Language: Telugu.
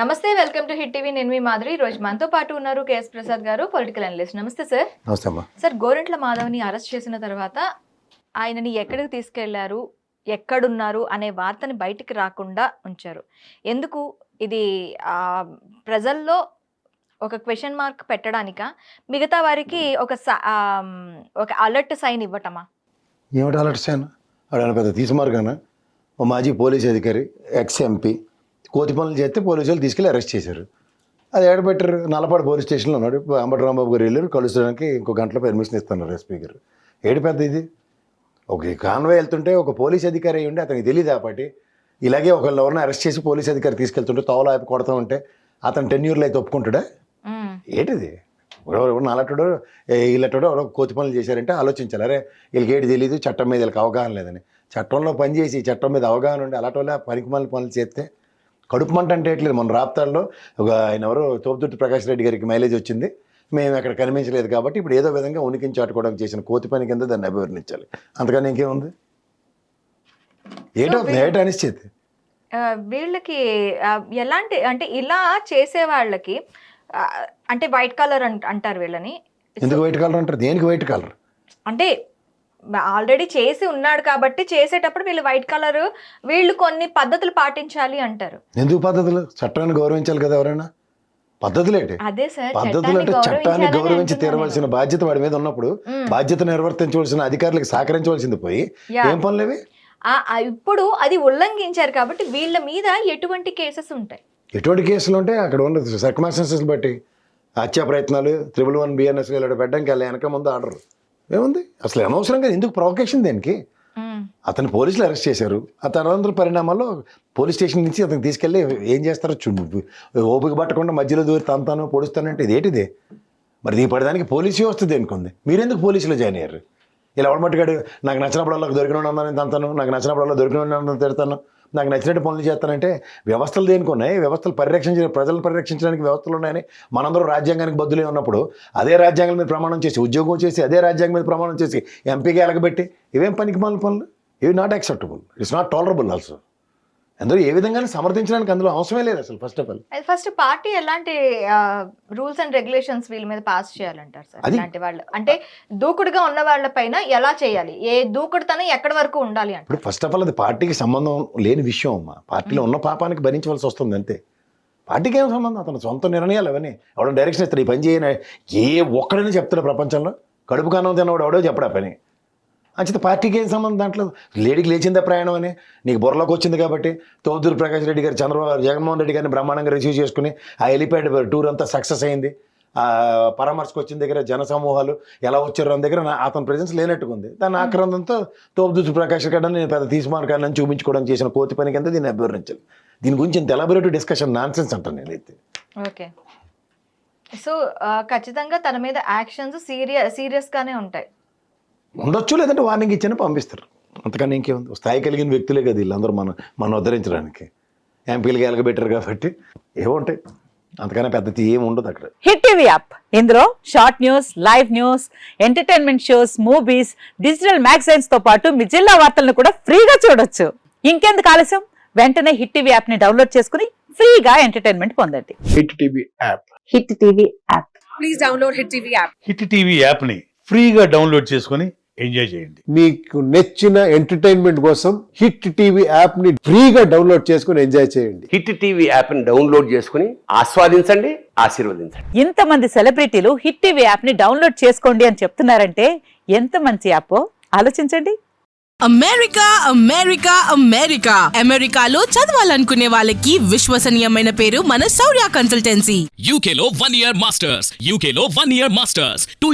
నమస్తే వెల్కమ్ టు హిట్ టీవీ. నేను మీ మాధురి. ఈ రోజు మనతో పాటు ఉన్నారు KS Prasad garu political analyst. నమస్తే సార్. నమస్తే సార్ గోరెంట్ల మాధవ్ని అరెస్ట్ చేసిన తర్వాత ఆయనని ఎక్కడికి తీసుకెళ్ళారు ఎక్కడున్నారు అనే వార్తని బయటికి రాకుండా ఉంచారు. ఎందుకు? ఇది ప్రజల్లో ఒక క్వశ్చన్ మార్క్ పెట్టడానిక? మిగతా వారికి ఒక ఒక అలర్ట్ సైన్ ఇవ్వటమా? ఏమిటి అలర్ట్ వాడు పెద్ద ఓ మాజీ పోలీస్ అధికారి ఎక్స్ ఎంపీ కోతి పనులు చేస్తే పోలీసులు తీసుకెళ్ళి అరెస్ట్ చేశారు. అది ఏడబెట్టారు నల్లపాడు పోలీస్ స్టేషన్లో ఉన్నాడు. అంబటి రాంబాబు గారు వెళ్ళారు. కలుసడానికి ఇంకో గంటలో పర్మిషన్ ఇస్తున్నారు ఎస్పీ గారు. ఏడు పెద్ద ఇది. ఒక కాన్వే వెళ్తుంటే ఒక పోలీస్ అధికారి అయ్యి ఉండి అతనికి తెలియదు పాటి. ఇలాగే ఒకళ్ళు ఎవరిని అరెస్ట్ చేసి పోలీస్ అధికారి తీసుకెళ్తుంటే తోవలో ఆపి కొడతా ఉంటే అతను టెన్యూర్లో అయితే ఒప్పుకుంటాడా. ఏంటిది? ఎవరు నల్లటోడు వీళ్ళటోడు ఎవరో కోతి పనులు చేశారంటే ఆలోచించాలి. అరే వీళ్ళకి ఏంటి తెలియదు చట్టం మీద వీళ్ళకి అవగాహన లేదని. చట్టంలో పనిచేసి చట్టం మీద అవగాహన ఉండి అలాంటి పనికి మళ్ళీ పనులు చేస్తే కడుపు మంట అంటే ఎట్లేదు మన రాప్తాల్లో ఒక ఆయన ఎవరో తోపుదుర్తి ప్రకాష్ రెడ్డి గారికి మైలేజ్ వచ్చింది. మేము అక్కడ కనిపించలేదు కాబట్టి ఇప్పుడు ఏదో విధంగా ఉనికిని చాటుకోవడానికి చేసిన కోతి పని కింద దాన్ని అభివర్ణించాలి. అంతకని ఇంకేముంది? ఏటో ఏట అనిశ్చితి. వీళ్ళకి ఎలాంటి అంటే ఇలా చేసే వాళ్ళకి అంటే వైట్ కలర్ అంటారు వీళ్ళని. ఎందుకు వైట్ కలర్ అంటారు? దేనికి వైట్ కలర్? అంటే ఆల్రెడీ చేసి ఉన్నాడు కాబట్టి చేసేటప్పుడు వీళ్ళు వైట్ కలర్ వీళ్ళు కొన్ని పద్ధతులు పాటించాలి అంటారు. ఎందుకు పద్ధతులు? చట్టాన్ని గౌరవించాలి కదా ఎవరైనా? పద్ధతులేంటి అదే సార్ పద్ధతులు అంటే చట్టాన్ని గౌరవించి తీరవలసిన బాధ్యత వాడి మీద ఉన్నప్పుడు. బాధ్యత నిర్వర్తించవలసిన అధికారులకు సహకరించవలసింది పోయి. ఏం పనులేవి? ఇప్పుడు అది ఉల్లంఘించారు కాబట్టి వీళ్ళ మీద ఎటువంటి కేసెస్ ఉంటాయి? ఎటువంటి కేసులు ఉంటే అక్కడ ఉన్న సర్కమాస్టెన్సెస్ బట్టి హత్యా ప్రయత్నాలు త్రిబుల్ వన్ బిఎన్ఎస్ ఇలా పెట్టడానికి వెళ్ళి వెనక ముందు ఆర్డర్ ఏముంది? అసలు అనవసరంగా ఎందుకు ప్రొవకేషన్ దేనికి. అతను పోలీసులు అరెస్ట్ చేశారు. ఆ తర్వాత పరిణామాల్లో పోలీస్ స్టేషన్ నుంచి అతను తీసుకెళ్ళి ఏం చేస్తారో చూడు ఓపిక పట్టకుండా మధ్యలో దూరి తంతాను పొడుస్తానంటే ఇదేంటిది? మరి ఈ పడడానికి పోలీసు వ్యవస్థ దేనికి ఉంది మీరెందుకు పోలీసులో జాయిన్ అయ్యారు? ఇలా ఎవడమట్టుగాడు నాకు నచ్చినప్పుడల్లా దొరికిన అన్నాను తంతాను నాకు నచ్చినప్పుడల్లా దొరికిన తిడతాను. నాకు నచ్చినట్టు పనులు చేస్తానంటే వ్యవస్థలు దేనికి ఉన్నాయి? వ్యవస్థలు పరిరక్షించ ప్రజలను పరిరక్షించడానికి వ్యవస్థలు ఉన్నాయని మనందరూ రాజ్యాంగానికి బద్దులే ఉన్నప్పుడు అదే రాజ్యాంగం మీద ప్రమాణం చేసి ఉద్యోగం చేసి అదే రాజ్యాంగం మీద ప్రమాణం చేసి ఎంపీగా ఎలగబెట్టి ఇవేం పనికి మాలిన పనులు? ఇవి not acceptable it's not tolerable also అందులో ఏ విధంగా సమర్థించడానికి అందులో అవసరమే లేదు అసలు first of all first party ఎలాంటి రూల్స్ అండ్ రెగ్యులేషన్స్ వీళ్ళ మీద పాస్ చేయాలంటారు సార్? ఇలాంటి వాళ్ళు అంటే దూకుడుగా ఉన్న వాళ్ళ పైన ఎలా చేయాలి? ఏ దూకుడుతనం ఎక్కడి వరకు ఉండాలి అంటే ఇప్పుడు ఫస్ట్ ఆఫ్ ఆల్ అది పార్టీకి సంబంధం లేని విషయం అమ్మా. పార్టీలో ఉన్న పాపానికి భరించవలసి వస్తుంది అంతే. పార్టీకి ఏం సంబంధం? అతను సొంత నిర్ణయాలు అవన్నీ. ఎవడో డైరెక్షన్ ఇస్తాడు ఈ పని చేయని ఏ ఒక్కడైనా చెప్తాడు ప్రపంచంలో కడుపు కానం తిన్నవాడు ఎవడో చెప్పడా పని? అంచేత పార్టీకి ఏం సంబంధం దాంట్లో? లేడీకి లేచిందే ప్రయాణం అని? నీకు బుర్రలోకి వచ్చింది కాబట్టి తోదూరు ప్రకాష్ రెడ్డి గారు చంద్రబాబు జగన్మోహన్ రెడ్డి గారిని బ్రహ్మాండంగా రిసీవ్ చేసుకుని ఆ హెలిప్యాడ్ టూర్ అంతా సక్సెస్ అయింది. పరామర్శకు వచ్చిన దగ్గర జన సమూహాలు ఎలా వచ్చారు దగ్గర నా- అతని ప్రజెన్స్ లేనట్టుగా ఉంది దాని ఆక్రందంతో తోపుదూసు ప్రకాష్ రెడ్డి నేను పెద్ద తీసుమార్గాన్ని చూపించుకోవడం చేసిన కోతి పని కింద దీన్ని అభివర్ణించాలి. దీని గురించి ఇంత ఎలాబొరేటివ్ డిస్కషన్ నాన్సెన్స్ అంటాను నేనైతే. ఓకే. సో ఖచ్చితంగా తన మీద యాక్షన్స్ సీరియస్ సీరియస్గానే ఉంటాయి. ఉండొచ్చు లేదంటే వార్నింగ్ ఇచ్చిన పంపిస్తారు. అంతకన్నా ఇంకేముంది? స్థాయి కలిగిన వ్యక్తులే కదా వీళ్ళందరూ మనం మనం ఉద్ధరించడానికి. ఎంపీలకి ఎలగబెట్టారు కాబట్టి ఏముంటాయి అంతకన్నా పెద్ద ఏమి ఉండదు అక్కడ. Hit TV app. ఇందులో short news live news entertainment shows movies digital మ్యాగజైన్స్తో పాటు మీ జిల్లా వార్తలను కూడా ఫ్రీగా చూడొచ్చు. ఇంకెందుకు ఆలస్యం? వెంటనే హిట్ టీవీ యాప్ని డౌన్లోడ్ చేసుకుని ఫ్రీగా ఎంటర్టైన్మెంట్ పొందండి. Hit TV app. Hit TV app. Hit TV యాప్ని ఫ్రీగా డౌన్లోడ్ చేసుకొని ఎంజాయ్ చేయండి. మీకు నచ్చిన ఎంటర్టైన్మెంట్ కోసం హిట్ టీవీ యాప్ని ఫ్రీగా డౌన్లోడ్ చేసుకుని ఎంజాయ్ చేయండి. హిట్ టీవీ యాప్ని డౌన్లోడ్ చేసుకుని ఆస్వాదించండి ఆశీర్వదించండి. ఇంతమంది సెలబ్రిటీలు హిట్ టీవీ యాప్ని డౌన్లోడ్ చేసుకోండి అని చెప్తున్నారంటే ఎంత మంచి యాప్? ఆలోచించండి. America America America. అమెరికాలో చదవాలనుకునే వాళ్ళకి విశ్వసనీయమైన పేరు మన Shourya consultancy. Law 1 Year Masters. UK Law 1 Year Masters. 2